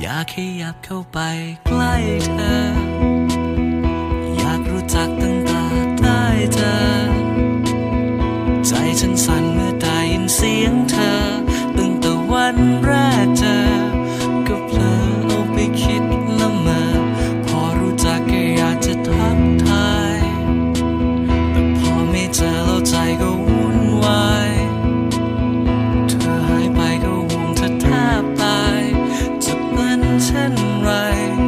อยากขยับเข้าไปใกล้เธอ อยากรู้จักตั้งแต่ได้เธอ ใจฉันสั่นเมื่อได้ยินเสียงเธอ and right.